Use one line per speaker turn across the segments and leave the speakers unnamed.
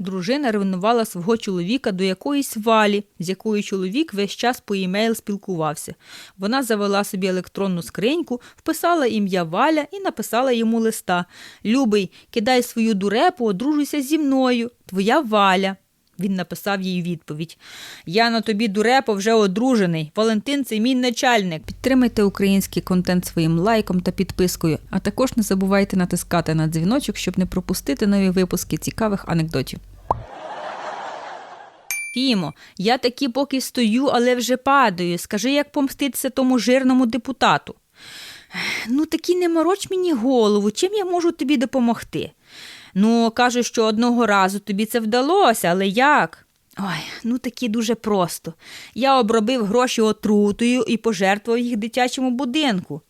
Дружина ревнувала свого чоловіка до якоїсь валі, з якою чоловік весь час по імейл спілкувався. Вона завела собі електронну скриньку, вписала ім'я Валя і написала йому листа: Любий, кидай свою дурепу, одружуйся зі мною. Твоя Валя. Він написав їй відповідь: Я на тобі дурепо вже одружений. Валентин це мій начальник. Підтримайте український контент своїм лайком та підпискою, а також не забувайте натискати на дзвіночок, щоб не пропустити нові випуски цікавих анекдотів. Фімо, я таки поки стою, але вже падаю. Скажи, як помститися тому жирному депутату. Ну, таки не мороч мені голову, чим я можу тобі допомогти? Ну, кажуть, що одного разу тобі це вдалося, але як? Ой, ну таки дуже просто. Я обробив гроші отрутою і пожертвував їх дитячому будинку.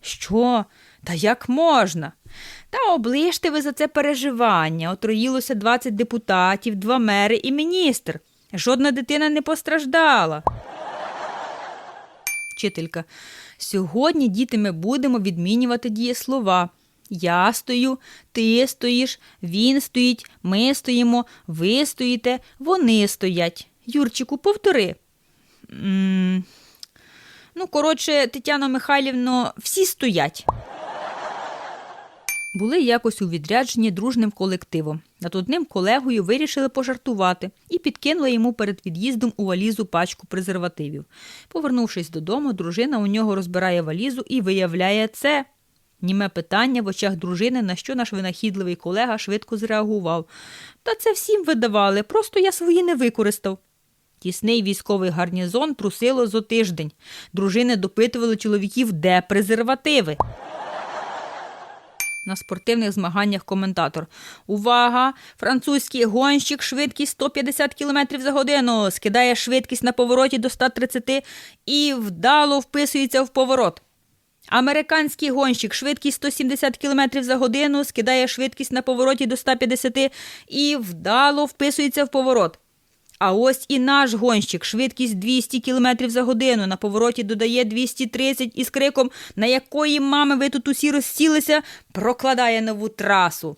Що? Та як можна? Та оближте ви за це переживання. Отруїлося 20 депутатів, два мери і міністр. Жодна дитина не постраждала. Вчителька. Сьогодні, діти, ми будемо відмінювати дієслова. Я стою, ти стоїш, він стоїть, ми стоїмо, ви стоїте, вони стоять. Юрчику, повтори. м Ну, коротше, Тетяно Михайлівно, всі стоять. Були якось у відрядженні дружним колективом. Над одним колегою вирішили пожартувати і підкинули йому перед від'їздом у валізу пачку презервативів. Повернувшись додому, дружина у нього розбирає валізу і виявляє це. Німе питання в очах дружини, на що наш винахідливий колега швидко зреагував. Та це всім видавали, просто я свої не використав. Тісний військовий гарнізон трусило зо тиждень. Дружини допитували чоловіків, де презервативи. На спортивних змаганнях коментатор. Увага! Французький гонщик, швидкість 150 км за годину, скидає швидкість на повороті до 130 і вдало вписується в поворот. Американський гонщик, швидкість 170 км за годину, скидає швидкість на повороті до 150 і вдало вписується в поворот. А ось і наш гонщик, швидкість 200 км за годину, на повороті додає 230 із криком «На якої мами ви тут усі розсілися?» прокладає нову трасу.